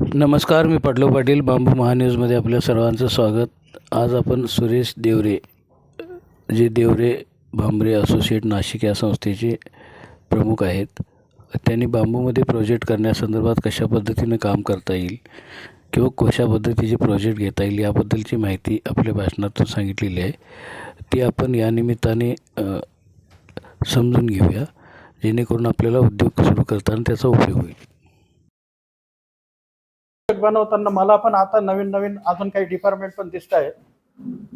नमस्कार मी पाटलो पाटील बांबू महान्यूजमध्ये आपल्या सर्वांचं स्वागत. आज आपण सुरेश देवरे जे देवरे भांबरे असोसिएट नाशिक या संस्थेचे प्रमुख आहेत त्यांनी बांबूमध्ये प्रोजेक्ट करण्यासंदर्भात कशा पद्धतीनं काम करता येईल किंवा कशा पद्धतीचे प्रोजेक्ट घेता येईल याबद्दलची माहिती आपल्या भाषणातून सांगितलेली आहे. ती आपण या निमित्ताने समजून घेऊया जेणेकरून आपल्याला उद्योग सुरू करताना त्याचा उपयोग होईल. बनवताना मला पण आता नवीन नवीन अजून काही डिपार्टमेंट पण दिसत आहे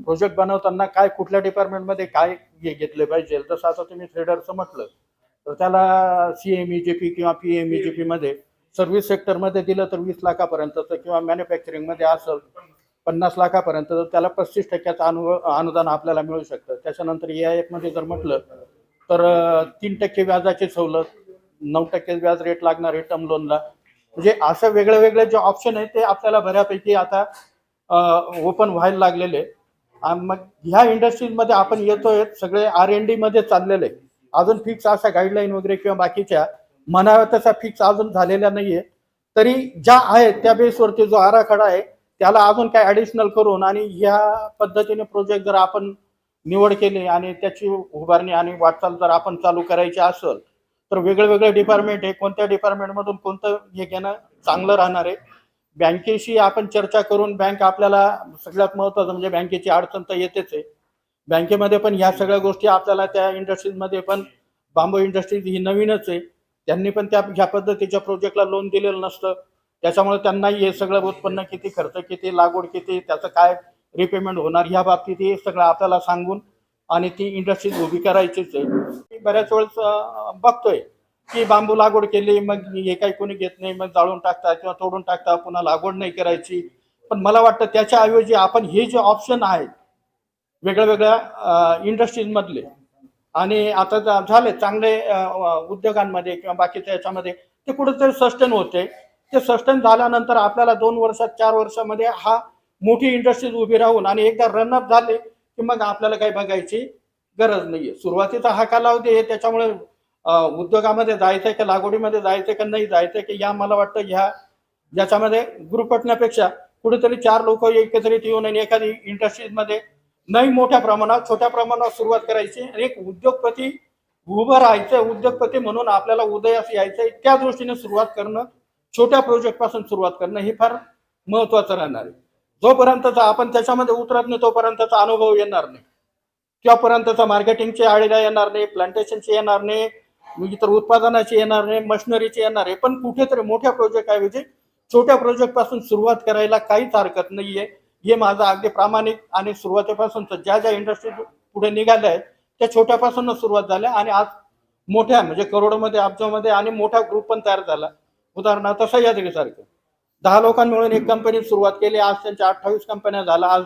प्रोजेक्ट बनवताना काय कुठल्या डिपार्टमेंटमध्ये काय हे घेतले पाहिजे? जसं आता तुम्ही थ्रेडरचं म्हटलं तर त्याला सी एम ई पी किंवा पी एम ई सेक्टरमध्ये सर्व्हिस सेक्टरमध्ये दिलं तर वीस लाखापर्यंतचं किंवा मॅन्युफॅक्चरिंगमध्ये असेल पन्नास लाखापर्यंत तर त्याला पस्तीस टक्क्याचं अनु अनुदान आपल्याला मिळू शकतं. त्याच्यानंतर ए आय एफमध्ये जर म्हटलं तर तीन टक्के व्याजाची सवलत नऊ टक्के व्याज रेट लागणार आहे टर्म लोनला म्हणजे असं वेगळे वेगळे जे ऑप्शन आहे ते आपल्याला बऱ्यापैकी आता ओपन व्हायला लागलेले आणि मग ह्या इंडस्ट्रीजमध्ये आपण येतोय सगळे आर एनमध्ये चाललेले अजून फिक्स अशा गाईडलाईन वगैरे किंवा बाकीच्या म्हणाव्या तसा फिक्स अजून झालेल्या नाहीये तरी ज्या आहेत त्या बेसवरती जो आराखडा आहे त्याला अजून काय ऍडिशनल करून आणि ह्या पद्धतीने प्रोजेक्ट जर आपण निवड केली आणि त्याची उभारणी आणि वाटचाल जर आपण चालू करायची असेल तर वेगळे वेगळे डिपार्टमेंट आहे. कोणत्या डिपार्टमेंटमधून कोणतं हे घेणं चांगलं राहणार आहे? बँकेशी आपण चर्चा करून बँक आपल्याला सगळ्यात महत्त्वाचं म्हणजे बँकेची अडचण तर येतेच आहे. बँकेमध्ये पण ह्या सगळ्या गोष्टी आपल्याला त्या इंडस्ट्रीजमध्ये पण बांबू इंडस्ट्रीज ही नवीनच आहे. त्यांनी पण त्या ह्या पद्धतीच्या प्रोजेक्टला लोन दिलेलं नसतं. त्याच्यामुळे त्यांनाही हे सगळं उत्पन्न किती खर्च किती लागवड किती त्याचं काय रिपेमेंट होणार ह्या बाबतीत हे सगळं आपल्याला सांगून आणि ती इंडस्ट्रीज उभी करायचीच आहे. मी बऱ्याच वेळेस बघतोय की बांबू लागवड केली मग हे काही कोणी घेत नाही मग जाळून टाकता किंवा तोडून टाकता पुन्हा लागवड नाही करायची. पण मला वाटतं त्याच्याऐवजी आपण हे जे ऑप्शन आहेत वेगळ्या वेगळ्या इंडस्ट्रीजमधले आणि आता झाले चांगले उद्योगांमध्ये किंवा बाकीच्या याच्यामध्ये ते कुठेतरी सस्टेन होते. ते सस्टेन झाल्यानंतर आपल्याला दोन वर्षात चार वर्षामध्ये हा मोठी इंडस्ट्रीज उभी राहून आणि एकदा रनअप झाले की मग आपल्याला काही बघायची गरज नाहीये. सुरुवातीचा हा कालावधी आहे त्याच्यामुळे उद्योगामध्ये जायचंय का लागवडीमध्ये जायचंय का नाही जायचंय की या मला वाटतं ह्या ज्याच्यामध्ये गुरुपटण्यापेक्षा कुठेतरी चार लोक एकत्रित येऊन आणि एखादी इंडस्ट्रीजमध्ये नाही मोठ्या प्रमाणात छोट्या प्रमाणात सुरुवात करायची आणि एक उद्योगपती उभं राहायचं उद्योगपती म्हणून आपल्याला उदयास यायचंय त्या दृष्टीने सुरुवात करणं छोट्या प्रोजेक्टपासून सुरुवात करणं हे फार महत्वाचं राहणार आहे. जोपर्यंतचा आपण त्याच्यामध्ये उतरत नाही तोपर्यंतचा अनुभव येणार नाही. किंवापर्यंतचा मार्केटिंगचे आळीला येणार नाही प्लांटेशनचे येणार नाही इतर उत्पादनाचे येणार नाही मशिनरीचे येणार आहे पण कुठेतरी मोठ्या प्रोजेक्ट ऐवजी छोट्या प्रोजेक्टपासून सुरुवात करायला काहीच हरकत नाहीये. हे माझं अगदी प्रामाणिक आणि सुरुवातीपासूनच ज्या ज्या इंडस्ट्री पुढे निघाल्या आहेत त्या छोट्यापासूनच सुरुवात झाल्या आणि आज मोठ्या म्हणजे करोडोमध्ये अब्जामध्ये आणि मोठा ग्रुप पण तयार झाला. उदाहरणार्थ सह्याद्रीसारखं. दहा लोकांनी मिळून एक कंपनी सुरुवात केली. आज त्यांच्या अठ्ठावीस कंपन्या झाल्या आज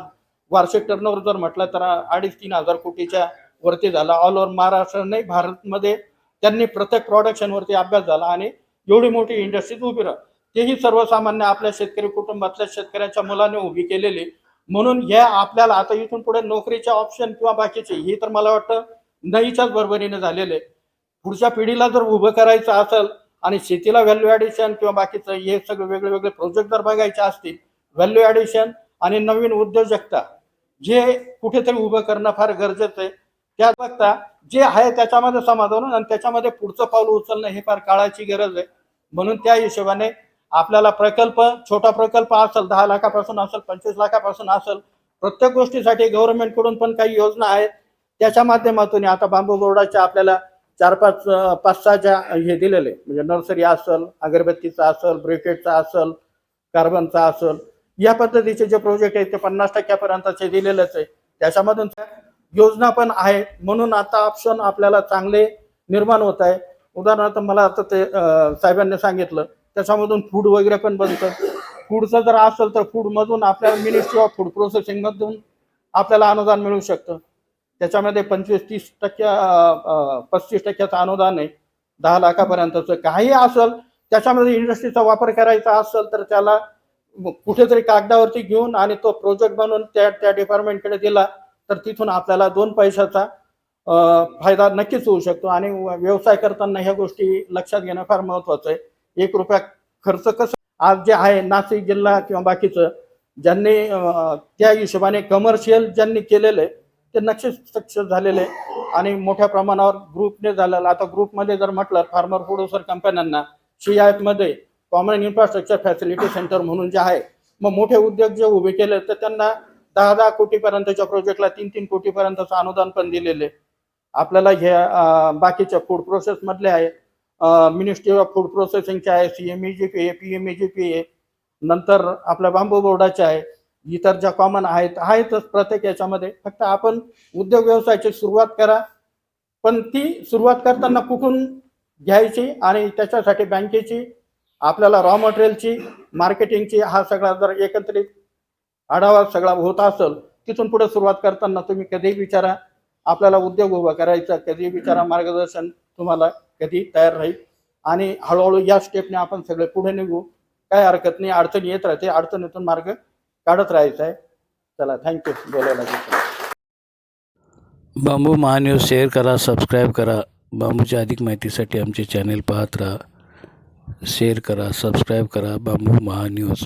वार्षिक टर्नओव्हर जर म्हटलं तर अडीच तीन हजार कोटीच्या वरती झाला. ऑल ओव्हर महाराष्ट्र नाही भारतमध्ये त्यांनी प्रत्येक प्रोडक्शनवरती अभ्यास झाला आणि एवढी मोठी इंडस्ट्रीज उभी राह. तेही सर्वसामान्य आपल्या शेतकरी कुटुंबातल्या शेतकऱ्यांच्या मुलाने उभी केलेली. म्हणून हे आपल्याला आता इथून पुढे नोकरीचे ऑप्शन किंवा बाकीचे हे तर मला वाटतं नाहीच्याच बरोबरीने झालेले. पुढच्या पिढीला जर उभं करायचं असेल आणि शेतीला व्हॅल्यू ॲडिशन किंवा बाकीचं हे सगळे वेगळे वेगळे प्रोजेक्ट जर बघायचे असतील व्हॅल्यू ॲडिशन आणि नवीन उद्योजकता जे कुठेतरी उभं करणं फार गरजेचं आहे. त्या बघता जे आहे त्याच्यामध्ये समाधान आणि त्याच्यामध्ये पुढचं पाऊल उचलणं हे फार काळाची गरज आहे. म्हणून त्या हिशोबाने आपल्याला प्रकल्प छोटा प्रकल्प असेल दहा लाखापासून असेल पंचवीस लाखापासून असेल प्रत्येक गोष्टीसाठी गव्हर्नमेंटकडून पण काही योजना आहेत. त्याच्या माध्यमातून आता बांबू बोर्डाच्या आपल्याला चार पाच पाच सहा ज्या हे दिलेले म्हणजे नर्सरी असल अगरबत्तीचा असेल ब्रेकेटचा असल कार्बनचा असल या पद्धतीचे जे प्रोजेक्ट आहेत ते पन्नास टक्क्यापर्यंतचे दिलेलेच आहे. त्याच्यामधून त्या योजना पण आहेत. म्हणून आता ऑप्शन आपल्याला चांगले निर्माण होत आहे. उदाहरणार्थ मला आता ते साहेबांनी सांगितलं त्याच्यामधून फूड वगैरे पण बनतं. फूडचं जर असेल तर फूडमधून आपल्याला मिनिस्ट्री ऑफ फूड प्रोसेसिंगमधून आपल्याला अनुदान मिळू शकतं. त्याच्यामध्ये पंचवीस तीस टक्के पस्तीस टक्क्याचं अनुदान आहे. दहा लाखापर्यंतचं काही असेल त्याच्यामध्ये इंडस्ट्रीचा वापर करायचा असेल तर त्याला कुठेतरी कागदावरती घेऊन आणि तो प्रोजेक्ट बनवून त्या त्या डिपार्टमेंटकडे दिला तर तिथून आपल्याला दोन पैशाचा फायदा नक्कीच होऊ शकतो. आणि व्यवसाय करताना ह्या गोष्टी लक्षात घेणं फार महत्वाचं आहे. एक रुपया खर्च कसं आज जे आहे नाशिक जिल्हा किंवा बाकीचं ज्यांनी त्या हिशोबाने कमर्शियल ज्यांनी केलेलं आहे ते नक्कीच सक्सेस झालेले आणि मोठ्या प्रमाणावर ग्रुपने झालेलं. आता ग्रुपमध्ये जर म्हटलं फार्मर प्रोड्युसर कंपन्यांना सी आयमध्ये कॉमन इन्फ्रास्ट्रक्चर फॅसिलिटी सेंटर म्हणून जे आहे मग मोठे उद्योग जे उभे केले तर त्यांना दहा दहा कोटीपर्यंतच्या प्रोजेक्टला तीन तीन कोटीपर्यंतचं अनुदान पण दिलेले. आपल्याला हे बाकीच्या फूड प्रोसेसमधले आहे. मिनिस्ट्री ऑफ फूड प्रोसेसिंगचे आहे C M E G P A P M E G P A नंतर आपल्या बांबू बोर्डाचे आहे. इतर ज्या कॉमन आहेत आहेतच प्रत्येक याच्यामध्ये. फक्त आपण उद्योग व्यवसायाची सुरुवात करा. पण ती सुरुवात करताना कुठून घ्यायची आणि त्याच्यासाठी बँकेची आपल्याला रॉ मटेरियलची मार्केटिंगची हा सगळा जर एकत्रित आढावा सगळा होत असेल तिथून पुढे सुरुवात करताना तुम्ही कधीही विचारा. आपल्याला उद्योग उभा करायचा कधीही विचारा. मार्गदर्शन तुम्हाला कधी तयार राहील. आणि हळूहळू या स्टेपने आपण सगळे पुढे निघू. काय हरकत नाही अडचणी येत राहते. अडचणीतून मार्ग काढत राहायचं आहे. चला थँक्यू बोलायला बांबू महान्यूज शेअर करा सबस्क्राईब करा. बांबूच्या अधिक माहितीसाठी आमचे चॅनेल पाहत राहा. शेअर करा सबस्क्राईब करा. बांबू महान्यूज.